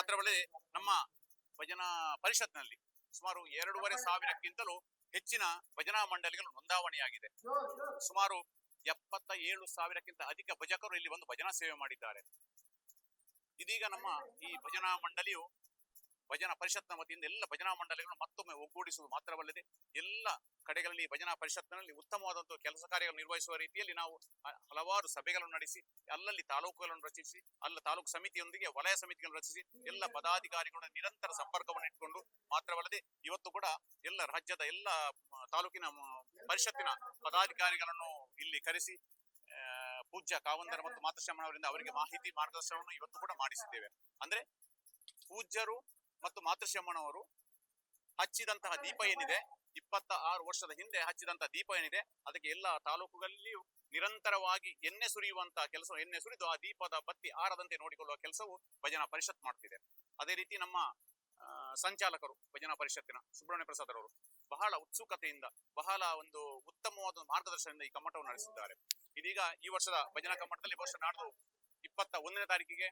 ಮಾತ್ರವಲ್ಲದೆ ನಮ್ಮ ಭಜನಾ ಪರಿಷತ್ನಲ್ಲಿ ಸುಮಾರು ಎರಡೂವರೆ ಸಾವಿರಕ್ಕಿಂತಲೂ ಹೆಚ್ಚಿನ ಭಜನಾ ಮಂಡಳಿಗಳು ನೋಂದಾವಣೆಯಾಗಿದೆ. ಸುಮಾರು ಎಪ್ಪತ್ತ ಏಳು ಸಾವಿರಕ್ಕಿಂತ ಅಧಿಕ ಭಜಕರು ಇಲ್ಲಿ ಬಂದು ಭಜನಾ ಸೇವೆ ಮಾಡಿದ್ದಾರೆ. ಇದೀಗ ನಮ್ಮ ಈ ಭಜನಾ ಮಂಡಳಿಯು ಭಜನಾ ಪರಿಷತ್ನ ವತಿಯಿಂದ ಎಲ್ಲ ಭಜನಾ ಮಂಡಳಿಗಳನ್ನು ಮತ್ತೊಮ್ಮೆ ಒಗ್ಗೂಡಿಸುವುದು ಮಾತ್ರವಲ್ಲದೆ ಎಲ್ಲ ಕಡೆಗಳಲ್ಲಿ ಭಜನಾ ಪರಿಷತ್ನಲ್ಲಿ ಉತ್ತಮವಾದಂತಹ ಕೆಲಸ ಕಾರ್ಯಗಳನ್ನು ನಿರ್ವಹಿಸುವ ರೀತಿಯಲ್ಲಿ ನಾವು ಹಲವಾರು ಸಭೆಗಳನ್ನು ನಡೆಸಿ, ಅಲ್ಲಲ್ಲಿ ತಾಲೂಕುಗಳನ್ನು ರಚಿಸಿ, ಅಲ್ಲ ತಾಲೂಕು ಸಮಿತಿಯೊಂದಿಗೆ ವಲಯ ಸಮಿತಿಗಳನ್ನು ರಚಿಸಿ, ಎಲ್ಲ ಪದಾಧಿಕಾರಿಗಳ ನಿರಂತರ ಸಂಪರ್ಕವನ್ನು ಇಟ್ಕೊಂಡು ಮಾತ್ರವಲ್ಲದೆ ಇವತ್ತು ಕೂಡ ಎಲ್ಲ ರಾಜ್ಯದ ಎಲ್ಲ ತಾಲೂಕಿನ ಪರಿಷತ್ತಿನ ಪದಾಧಿಕಾರಿಗಳನ್ನು ಇಲ್ಲಿ ಕರೆಸಿ ಪೂಜ್ಯ ಕಾವಂದರ ಮತ್ತು ಮಾತೃಶ್ರಮಣವರಿಂದ ಅವರಿಗೆ ಮಾಹಿತಿ ಮಾರ್ಗದರ್ಶನವನ್ನು ಇವತ್ತು ಕೂಡ ಮಾಡಿಸಿದ್ದೇವೆ. ಅಂದ್ರೆ ಪೂಜ್ಯರು ಮತ್ತು ಮಾತೃಶ್ರಮಣವರು ಹಚ್ಚಿದಂತಹ ದೀಪ ಏನಿದೆ? ಇಪ್ಪತ್ತ ಆರು ವರ್ಷದ ಹಿಂದೆ ಹಚ್ಚಿದಂತಹ ದೀಪ ಏನಿದೆ? ಅದಕ್ಕೆ ಎಲ್ಲ ತಾಲೂಕುಗಳಲ್ಲಿಯೂ ನಿರಂತರವಾಗಿ ಎಣ್ಣೆ ಸುರಿಯುವಂತಹ ಕೆಲಸ ಎಣ್ಣೆ ಸುರಿದು ಆ ದೀಪದ ಬತ್ತಿ ಆರದಂತೆ ನೋಡಿಕೊಳ್ಳುವ ಕೆಲಸವು ಭಜನಾ ಪರಿಷತ್ ಮಾಡ್ತಿದೆ. ಅದೇ ರೀತಿ ನಮ್ಮ ಸಂಚಾಲಕರು ಭಜನಾ ಪರಿಷತ್ತಿನ ಸುಬ್ರಹ್ಮಣ್ಯ ಪ್ರಸಾದ್ ಅವರು ಬಹಳ ಉತ್ಸುಕತೆಯಿಂದ ಬಹಳ ಒಂದು ಉತ್ತಮವಾದ ಮಾರ್ಗದರ್ಶನದಿಂದ ಈ ಕಮ್ಮಟವನ್ನು ನಡೆಸಿದ್ದಾರೆ. ಇದೀಗ ಈ ವರ್ಷದ ಭಜನಾ ಕಮ್ಮಟದಲ್ಲಿ ವರ್ಷ ನಾಡ್ದು ಇಪ್ಪತ್ತ ಒಂದನೇ ತಾರೀಕಿಗೆ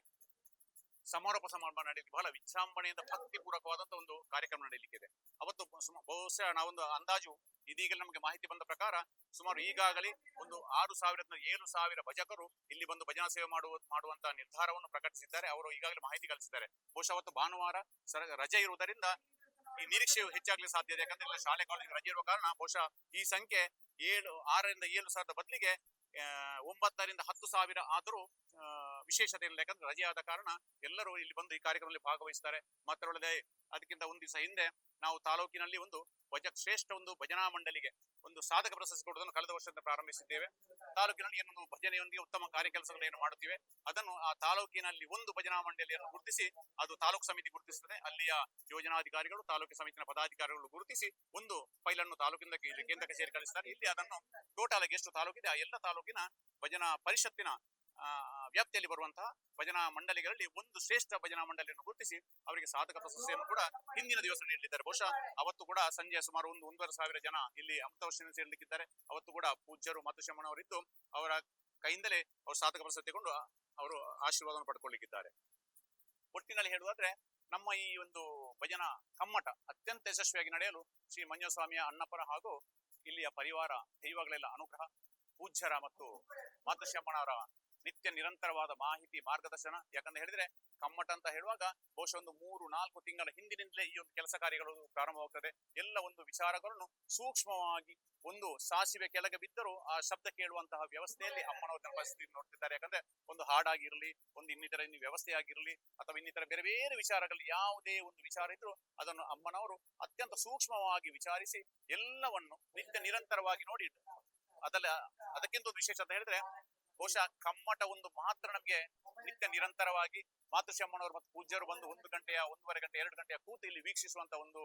ಸಮಾರೋಪ ಸಮಾರಂಭ ನಡೆಯಲಿಕ್ಕೆ ಬಹಳ ವಿಜೃಂಭಣೆಯಿಂದ ಭಕ್ತಿಪೂರ್ವಕವಾದಂತಹ ಒಂದು ಕಾರ್ಯಕ್ರಮ ನಡೆಯಲಿಕ್ಕಿದೆ ಅವತ್ತು ಬಹುಶಃ ನಾವೊಂದು ಅಂದಾಜು ಇದೀಗ ನಮಗೆ ಮಾಹಿತಿ ಬಂದ ಪ್ರಕಾರ ಸುಮಾರು ಈಗಾಗಲೇ ಒಂದು ಆರು ಸಾವಿರದಿಂದ ಏಳು ಸಾವಿರ ಭಜಕರು ಇಲ್ಲಿ ಬಂದು ಭಜನಾ ಸೇವೆ ಮಾಡುವ ಮಾಡುವಂತಹ ನಿರ್ಧಾರವನ್ನು ಪ್ರಕಟಿಸಿದ್ದಾರೆ. ಅವರು ಈಗಾಗಲೇ ಮಾಹಿತಿ ಕಲಿಸಿದ್ದಾರೆ ಬಹುಶಃ ಅವತ್ತು ಭಾನುವಾರ ರಜೆ ಇರುವುದರಿಂದ ಈ ನಿರೀಕ್ಷೆಯು ಹೆಚ್ಚಾಗಲಿ ಸಾಧ್ಯ ಇದೆ. ಯಾಕಂದ್ರೆ ಶಾಲೆ ಕಾಲೇಜು ರಜೆ ಇರುವ ಕಾರಣ ಬಹುಶಃ ಈ ಸಂಖ್ಯೆ ಏಳು, ಆರರಿಂದ ಏಳು ಸಾವಿರದ ಬದಲಿಗೆ ಒಂಬತ್ತರಿಂದ ಹತ್ತು ಸಾವಿರ ಆದರೂ ವಿಶೇಷತೆ ಇಲ್ಲ ಯಾಕಂದ್ರೆ ರಜೆ ಆದ ಕಾರಣ ಎಲ್ಲರೂ ಇಲ್ಲಿ ಬಂದು ಈ ಕಾರ್ಯಕ್ರಮದಲ್ಲಿ ಭಾಗವಹಿಸ್ತಾರೆ. ಮಾತ್ರವಲ್ಲದೆ ಅದಕ್ಕಿಂತ ಒಂದು ದಿವಸ ಹಿಂದೆ ನಾವು ತಾಲೂಕಿನಲ್ಲಿ ಒಂದು ಭಜ ಶ್ರೇಷ್ಠ ಒಂದು ಭಜನಾ ಮಂಡಳಿಗೆ ಒಂದು ಸಾಧಕ ಪ್ರಶಸ್ತಿ ಕೊಡುವುದನ್ನು ಕಳೆದ ವರ್ಷದಿಂದ ಪ್ರಾರಂಭಿಸಿದ್ದೇವೆ. ತಾಲೂಕಿನಲ್ಲಿ ಏನೊಂದು ಭಜನೆಯೊಂದಿಗೆ ಉತ್ತಮ ಕಾರ್ಯಕೆಲಸಗಳನ್ನು ಮಾಡುತ್ತಿವೆ. ಅದನ್ನು ಆ ತಾಲೂಕಿನಲ್ಲಿ ಒಂದು ಭಜನಾ ಮಂಡಳಿಯನ್ನು ಗುರುತಿಸಿ ಅದು ತಾಲೂಕು ಸಮಿತಿ ಗುರುತಿಸುತ್ತದೆ. ಅಲ್ಲಿಯ ಯೋಜನಾಧಿಕಾರಿಗಳು, ತಾಲೂಕು ಸಮಿತಿನ ಪದಾಧಿಕಾರಿಗಳು ಗುರುತಿಸಿ ಒಂದು ಫೈಲ್ ಅನ್ನು ತಾಲೂಕಿಂದ ಕೇಂದ್ರ ಕಚೇರಿ ಕಳಿಸ್ತಾರೆ. ಇಲ್ಲಿ ಅದನ್ನು ಟೋಟಲ್ ಆಗಿ ಎಷ್ಟು ತಾಲೂಕಿದೆ, ಆ ಎಲ್ಲ ತಾಲೂಕಿನ ಭಜನಾ ಪರಿಷತ್ತಿನ ವ್ಯಾಪ್ತಿಯಲ್ಲಿ ಬರುವಂತಹ ಭಜನಾ ಮಂಡಳಿಗಳಲ್ಲಿ ಒಂದು ಶ್ರೇಷ್ಠ ಭಜನಾ ಮಂಡಳಿಯನ್ನು ಗುರುತಿಸಿ ಅವರಿಗೆ ಸಾಧಕ ಪ್ರಶಸ್ತಿಯನ್ನು ಕೂಡ ಹಿಂದಿನ ದಿವಸ ನೀಡಲಿದ್ದಾರೆ. ಬಹುಶಃ ಅವತ್ತು ಕೂಡ ಸಂಜೆ ಸುಮಾರು ಒಂದು, ಒಂದೂವರೆ ಸಾವಿರ ಜನ ಇಲ್ಲಿ ಅಮೃತವರ್ಷಿನ ಸೇರಲಿಕ್ಕಿದ್ದಾರೆ. ಅವತ್ತು ಕೂಡ ಪೂಜ್ಯರು ಮತ್ತು ಶಮಣವರಿದ್ದು ಅವರ ಕೈಯಿಂದಲೇ ಅವರು ಸಾಧಕ ಪ್ರಶಸ್ತಿ ತಗೊಂಡು ಅವರು ಆಶೀರ್ವಾದವನ್ನು ಪಡ್ಕೊಳ್ಳಿಕ್ಕಿದ್ದಾರೆ. ಒಟ್ಟಿನಲ್ಲಿ ಹೇಳುವುದಾದ್ರೆ ನಮ್ಮ ಈ ಒಂದು ಭಜನಾ ಕಮ್ಮಟ ಅತ್ಯಂತ ಯಶಸ್ವಿಯಾಗಿ ನಡೆಯಲು ಶ್ರೀ ಮಂಜುಸ್ವಾಮಿಯ ಅಣ್ಣಪ್ಪರ ಹಾಗೂ ಇಲ್ಲಿಯ ಪರಿವಾರ, ದೈವಗಳೆಲ್ಲ ಅನುಗ್ರಹ, ಪೂಜ್ಯರ ಮತ್ತು ಮಾತೃಶ್ರಮಣರ ನಿತ್ಯ ನಿರಂತರವಾದ ಮಾಹಿತಿ ಮಾರ್ಗದರ್ಶನ. ಯಾಕಂತ ಹೇಳಿದ್ರೆ ಕಮ್ಮಟ ಅಂತ ಹೇಳುವಾಗ ಬಹುಶಃ ಒಂದು ಮೂರು, ನಾಲ್ಕು ತಿಂಗಳ ಹಿಂದಿನಿಂದಲೇ ಈ ಒಂದು ಕೆಲಸ ಕಾರ್ಯಗಳು ಪ್ರಾರಂಭವಾಗ್ತದೆ. ಎಲ್ಲ ಒಂದು ವಿಚಾರಗಳನ್ನು ಸೂಕ್ಷ್ಮವಾಗಿ ಒಂದು ಸಾಸಿವೆ ಕೆಳಗೆ ಬಿದ್ದರೂ ಆ ಶಬ್ದ ಕೇಳುವಂತಹ ವ್ಯವಸ್ಥೆಯಲ್ಲಿ ಅಮ್ಮನವರು ಪರಿಸ್ಥಿತಿ ನೋಡ್ತಿದ್ದಾರೆ. ಯಾಕಂದ್ರೆ ಒಂದು ಹಾಡಾಗಿರಲಿ, ಒಂದು ಇನ್ನಿತರ ಇನ್ನು ವ್ಯವಸ್ಥೆ ಅಥವಾ ಇನ್ನಿತರ ಬೇರೆ ಬೇರೆ ವಿಚಾರಗಳಲ್ಲಿ ಯಾವುದೇ ಒಂದು ವಿಚಾರ ಇದ್ರೂ ಅದನ್ನು ಅಮ್ಮನವರು ಅತ್ಯಂತ ಸೂಕ್ಷ್ಮವಾಗಿ ವಿಚಾರಿಸಿ ಎಲ್ಲವನ್ನು ನಿತ್ಯ ನಿರಂತರವಾಗಿ ನೋಡಿ ಅದಲ್ಲ, ಅದಕ್ಕಿಂತ ಒಂದು ವಿಶೇಷ ಅಂತ ಹೇಳಿದ್ರೆ ಬಹುಶಃ ಕಮ್ಮಟ ಒಂದು ಮಾತ್ರ ನಮಗೆ ನಿತ್ಯ ನಿರಂತರವಾಗಿ. ಮಾತೃಶಮ್ಮನವರು ಮತ್ತು ಪೂಜ್ಯರು ಬಂದು ಒಂದು ಗಂಟೆಯ, ಒಂದೂವರೆ ಗಂಟೆ, ಎರಡು ಗಂಟೆಯ ಕೂತು ಇಲ್ಲಿ ವೀಕ್ಷಿಸುವಂತ ಒಂದು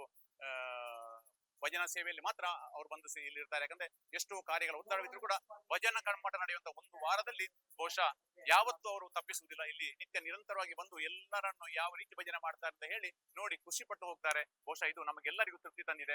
ಭಜನಾ ಸೇವೆಯಲ್ಲಿ ಮಾತ್ರ ಅವರು ಬಂದು ಇಲ್ಲಿ ಇರ್ತಾರೆ. ಯಾಕಂದ್ರೆ ಎಷ್ಟೋ ಕಾರ್ಯಗಳ ಒತ್ತಡವಿದ್ರು ಕೂಡ ಭಜನ ಕಮ್ಮಟ ನಡೆಯುವಂತ ಒಂದು ವಾರದಲ್ಲಿ ಬಹುಶಃ ಯಾವತ್ತೂ ಅವರು ತಪ್ಪಿಸುವುದಿಲ್ಲ. ಇಲ್ಲಿ ನಿತ್ಯ ನಿರಂತರವಾಗಿ ಬಂದು ಎಲ್ಲರನ್ನು ಯಾವ ರೀತಿ ಭಜನೆ ಮಾಡ್ತಾರೆ ಅಂತ ಹೇಳಿ ನೋಡಿ ಖುಷಿ ಪಟ್ಟು ಹೋಗ್ತಾರೆ. ಬಹುಶಃ ಇದು ನಮಗೆಲ್ಲರಿಗೂ ತೃಪ್ತಿ ತಂದಿದೆ.